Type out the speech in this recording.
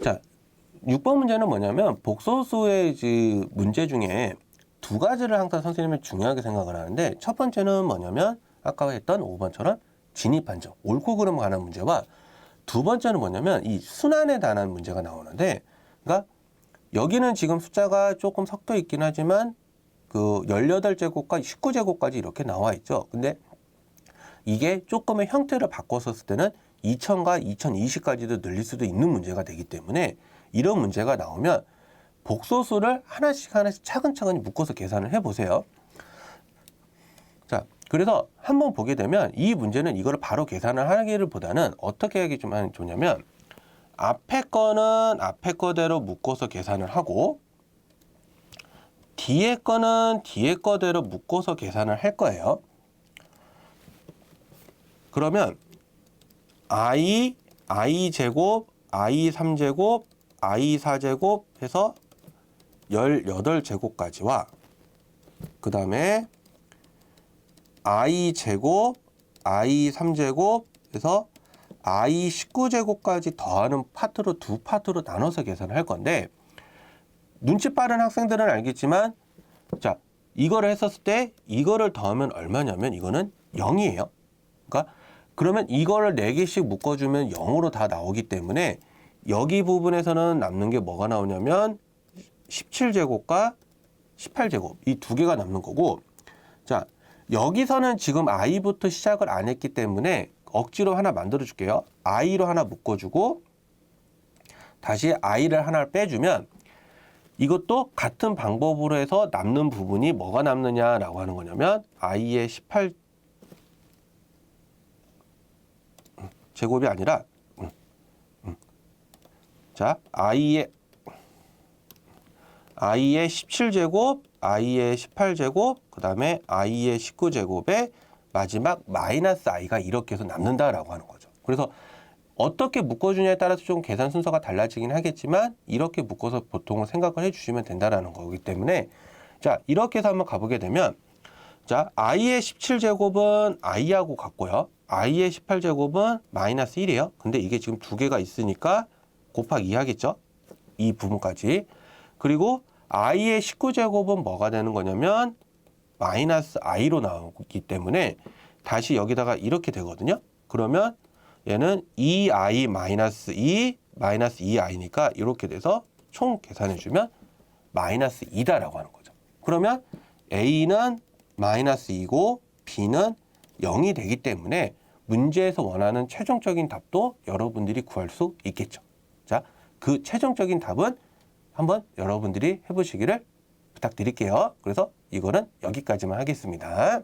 6번 문제는 뭐냐면 복소수의 문제 중에 두 가지를 항상 선생님이 중요하게 생각을 하는데 첫 번째는 뭐냐면 아까 했던 5번처럼 진입 판정, 옳고 그름 관한 문제와 두 번째는 뭐냐면 이 순환에 관한 문제가 나오는데 그러니까 여기는 지금 숫자가 조금 섞여 있긴 하지만 그 18제곱과 19제곱까지 이렇게 나와 있죠. 근데 이게 조금의 형태를 바꿨었을 때는 2000과 2020까지도 늘릴 수도 있는 문제가 되기 때문에 이런 문제가 나오면 복소수를 하나씩 하나씩 차근차근 묶어서 계산을 해 보세요. 자, 그래서 한번 보게 되면 이 문제는 이거를 바로 계산을 하기를 보다는 어떻게 하기 좀 좋냐면 앞에 거는 앞에 거대로 묶어서 계산을 하고 뒤에 거는 뒤에 거대로 묶어서 계산을 할 거예요. 그러면 i, i 제곱, i 3제곱, i 4제곱 해서 18제곱까지와 그 다음에 i 제곱, i 3제곱 해서 i 19제곱까지 더하는 파트로 두 파트로 나눠서 계산을 할 건데 눈치 빠른 학생들은 알겠지만 자 이거를 했었을 때 이거를 더하면 얼마냐면 이거는 0이에요. 그러니까 그러면 이거를 4개씩 묶어주면 0으로 다 나오기 때문에 여기 부분에서는 남는 게 뭐가 나오냐면 17제곱과 18제곱. 이 두 개가 남는 거고. 자 여기서는 지금 i부터 시작을 안 했기 때문에 억지로 하나 만들어 줄게요. i로 하나 묶어주고 다시 i를 하나 빼주면 이것도 같은 방법으로 해서 남는 부분이 뭐가 남느냐라고 하는 거냐면 i의 18 제곱이 아니라 음, 음. 자 i의 i의 17제곱, i의 18제곱, 그 다음에 i의 19제곱에 마지막 마이너스 i가 이렇게 해서 남는다라고 하는 거죠. 그래서 어떻게 묶어주냐에 따라서 좀 계산 순서가 달라지긴 하겠지만 이렇게 묶어서 보통은 생각을 해주시면 된다라는 거기 때문에 자 이렇게 해서 한번 가보게 되면 자 i의 17제곱은 i하고 같고요. I의 18제곱은 마이너스 1이에요. 근데 이게 지금 두 개가 있으니까 곱하기 2 하겠죠. 이 부분까지. 그리고 i의 19제곱은 뭐가 되는 거냐면 마이너스 i로 나오기 때문에 다시 여기다가 이렇게 되거든요. 그러면 얘는 2i 마이너스 2 마이너스 2i니까 이렇게 돼서 총 계산해 주면 마이너스 2다라고 하는 거죠. 그러면 a는 마이너스 2고 b는 0이 되기 때문에 문제에서 원하는 최종적인 답도 여러분들이 구할 수 있겠죠. 자, 그 최종적인 답은 한번 여러분들이 해보시기를 부탁드릴게요. 그래서 이거는 여기까지만 하겠습니다.